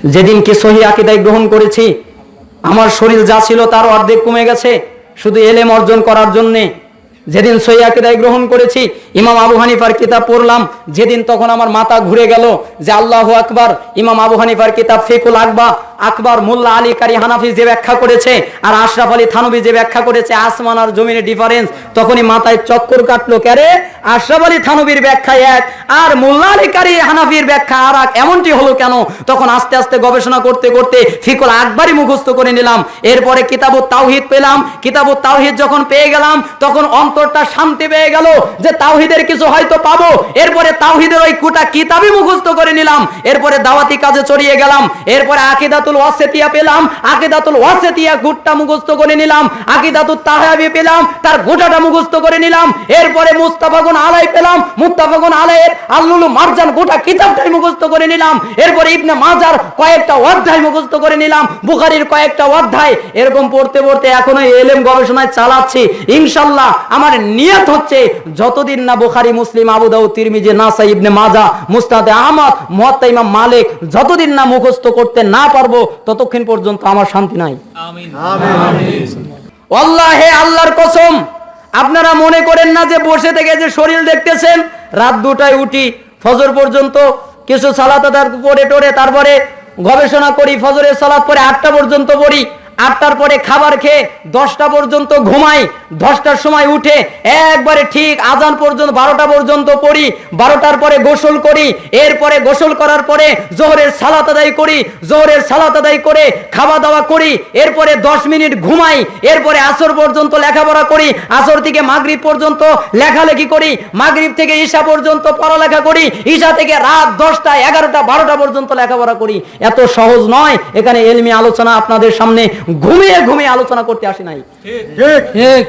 যেদিন কি সহি আকিদায় গ্রহণ করেছি, আমার শরীর যা ছিল তার অর্ধেক কমে গেছে। শুধু এলেম অর্জন করার জন্যে যেদিন সহি আকিদায় গ্রহণ করেছি, ইমাম আবু হানিফার কিতাব পড়লাম। যেদিন তখন আমার মাথা ঘুরে গেল যে আল্লাহ আকবার, ইমাম আবু হানিফার কিতাব ফেকুল আকবা আকবর, মোল্লা, আলী, কারি, হানাফি যে ব্যাখ্যা করেছে আর আশরাফ আলী থানবী যে ব্যাখ্যা করেছে, আসমান আর জমিনের ডিফারেন্স তখনই মাথায় চক্কর কাটলো ক্যারে আশরাফ আলী থানবীর ব্যাখ্যা এক, আর মোল্লা, আলী, কারি, হানাফির ব্যাখ্যা আর এক। এমনটি হলো কেন? তখন আস্তে আস্তে গবেষণা করতে করতে ফিকুল আকবরই মুখস্থ করে নিলাম। এরপরে কিতাবুত তাওহিদ পেলাম। কিতাবুত তাওহিদ যখন পেয়ে গেলাম, তখন অন্তরটা শান্তি পেয়ে গেল যে তাওহিদের কিছু হয়তো পাবো। এরপরে তাওহিদের ওই কুটা কিতাবই মুখস্থ করে নিলাম। এরপরে দাওয়াতি কাজে চড়িয়ে গেলাম। এরপরে পেলাম, আকিদাতুল গুটটা করে নিলাম তাহাবি পেলাম, তার গোটাটা করে নিলাম, এরপরে আলাই পেলাম আল্লুল মারজান গোটা কিতাবটাই করে নিলাম, এরপরে ইবনে মাজার কয়েকটা অধ্যায় করে নিলাম, বুখারীর কয়েকটা অধ্যায়, এরকম পড়তে পড়তে এখনও এলেম গবেষণায় চালাচ্ছি। ইনশাল্লাহ আমার নিয়ত হচ্ছে, যতদিন না বুখারী, মুসলিম, আবু দাউদ, তিরমিজি, নাসাই, ইবনে মাজা, মুস্তাদে আহমদ, মুয়াত্তা ইমাম মালিক, যতদিন না মুখস্থ করতে না পারব ততক্ষণ পর্যন্ত আমার শান্তি নাই। আল্লাহে আল্লাহর কসম আপনারা মনে করেন না যে বসে থেকে যে শরীর দেখতেছেন রাত দুটায় উঠি ফজর পর্যন্ত কিছু সালাত আদার করে টোরে তারপরে গবেষণা করি ফজরের সালাত পরে আটটা পর্যন্ত পড়ি আটটার পরে খাবার খেয়ে দশটা পর্যন্ত ঘুমাই, দশটার সময় উঠে একবারে ঠিক আজান পর্যন্ত বারোটা পর্যন্ত পড়ি, বারোটার পরে গোসল করি, এরপরে গোসল করার পরে জোহরের সালাত আদায় করি, জোহরের সালাত আদায় করে খাওয়া দাওয়া করি, এরপরে দশ মিনিট ঘুমাই, এরপরে আসর পর্যন্ত লেখাপড়া করি, আসর থেকে মাগরিব পর্যন্ত লেখালেখি করি, মাগরিব থেকে ঈশা পর্যন্ত পড়ালেখা করি, ঈশা থেকে রাত দশটা, এগারোটা, বারোটা পর্যন্ত লেখাপড়া করি। এত সহজ নয়, এখানে এলমি আলোচনা আপনাদের সামনে ঘুমিয়ে ঘুমিয়ে আলোচনা করতে আসি নাই। ঠিক।